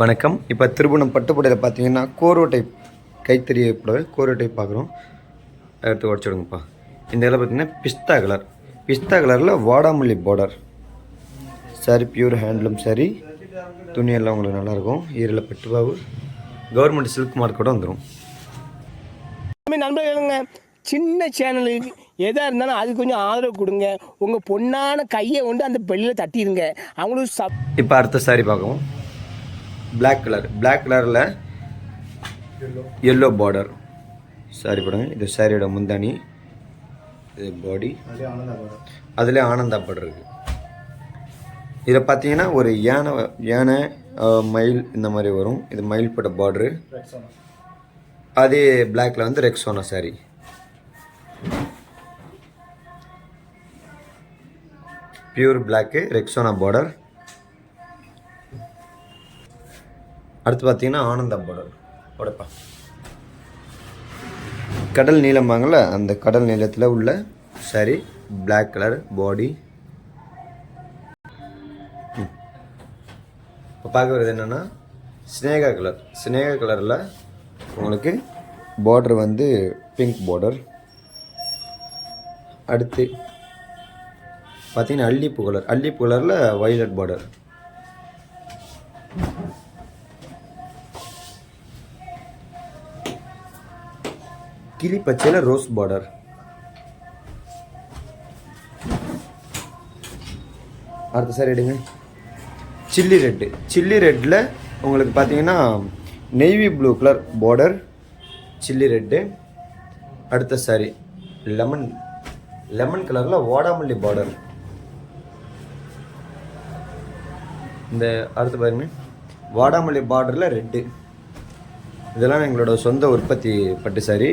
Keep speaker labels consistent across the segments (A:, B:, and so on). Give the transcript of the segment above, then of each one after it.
A: வணக்கம். இப்போ திருபுவனம் பட்டுப்புடையில் பார்த்தீங்கன்னா கோரோ டைப் கைத்தறி புடவை கோரோ டைப் பார்க்குறோம் எடுத்து உடச்சிடுங்கப்பா இந்த இதில் பார்த்தீங்கன்னா பிஸ்தா கலர். பிஸ்தா கலரில் வாடாமல்லி border sari pure handloom sari. துணியெல்லாம் உங்களுக்கு நல்லாயிருக்கும். ஈரில் பட்டுப்பாவு கவர்மெண்ட் சில்க் மார்க்கோட வந்துடும்
B: எல்லாமே நண்பர்களுங்க சின்ன சேனலுக்கு எதாக இருந்தாலும் அது கொஞ்சம் ஆதரவு கொடுங்க. உங்கள் பொண்ணான கையை கொண்டு அந்த பெல்லில் தட்டிடுங்க. அவங்களுக்கு சப்
A: இப்போ அடுத்த சாரி பார்க்கவும். Black கலர் Black கலரில் எல்லோ பார்டர் சாரி போடுங்க இது சாரியோட முந்தானி இது பாடி அதில் ஆனந்தா பார்டர் இருக்குது இதில் பார்த்தீங்கன்னா ஒரு யானை யானை மயில் இந்த மாதிரி வரும். இது மயில் பட்ட பார்டரு அதே பிளாக்ல வந்து Rexona sari pure black Rexona border அடுத்து பார்த்தீங்கன்னா ஆனந்தா பார்டர் உடைப்பா. கடல் நீளம்பாங்கள அந்த கடல் நீளத்தில் உள்ள சரி பிளாக் கலர் பாடி இப்போ பார்க்க வரது என்னென்னா ஸ்னேகா கலர் ஸ்னேகா கலரில் உங்களுக்கு பார்டர் வந்து பிங்க் பார்டர் அடுத்து பார்த்தீங்கன்னா அல்லிப்பூ கலர் அல்லிப்பூ கலரில் வைலட் பார்டர் கிளி பச்சையில் ரோஸ் பார்டர் அடுத்த சார் எடுங்க. சில்லி ரெட்டு சில்லி ரெட்டில் உங்களுக்கு பார்த்தீங்கன்னா navy blue colour border chilli red அடுத்த சாரி லெமன் லெமன் கலரில் வாடாமல்லி பார்டர் இந்த அடுத்து பாருங்க. வாடாமல்லி பார்டரில் ரெட்டு இதெல்லாம் எங்களோட சொந்த உற்பத்தி பட்டு சாரி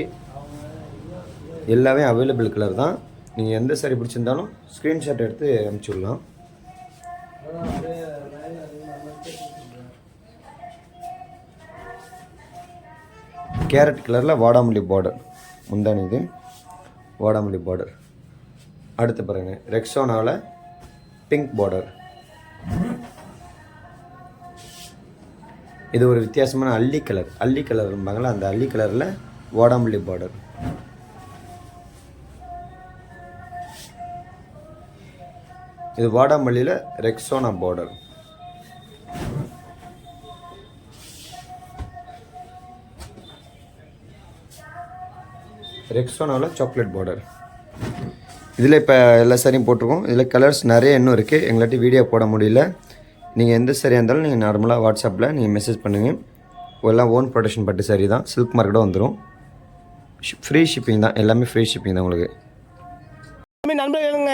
A: எல்லாமே அவைலபிள் கலர் தான். நீங்கள் எந்த சாரி பிடிச்சிருந்தாலும் ஸ்க்ரீன்ஷாட் எடுத்து அனுப்பிச்சி விடலாம். கேரட் கலரில் வாடாமல்லி பார்டர் முந்தானி இது. வாடாமல்லி பார்டர் அடுத்து பாருங்கள் ரெக்ஸோனாவில் பிங்க் பார்டர் இது ஒரு வித்தியாசமான அல்லி கலர் அல்லி கலர் இருப்பாங்களா அந்த அல்லி கலரில் வாடாமல்லி பார்டர் இது வாடாமல்லியில் ரெக்ஸோனா பார்டர் ரெக்ஸோனாவில் சாக்லேட் பார்டர் இதில் இப்போ எல்லா சாரியும் போட்டிருக்கோம். இதில் கலர்ஸ் நிறைய இன்னும் இருக்குது எங்களாட்டி வீடியோ போட முடியல. நீங்கள் எந்த சரியாக இருந்தாலும் நீங்கள் நார்மலாக வாட்ஸ்அப்பில் நீங்கள் மெசேஜ் பண்ணுங்கள் எல்லாம் ஓன் ப்ரொடக்ஷன் பட்டு சரி தான். சில்க் மார்க்கெட்டும் வந்துடும் ஃப்ரீ ஷிப்பிங் தான். எல்லாமே ஃப்ரீ ஷிப்பிங் தான் உங்களுக்கு.
B: எல்லாமே நண்பர்களுங்க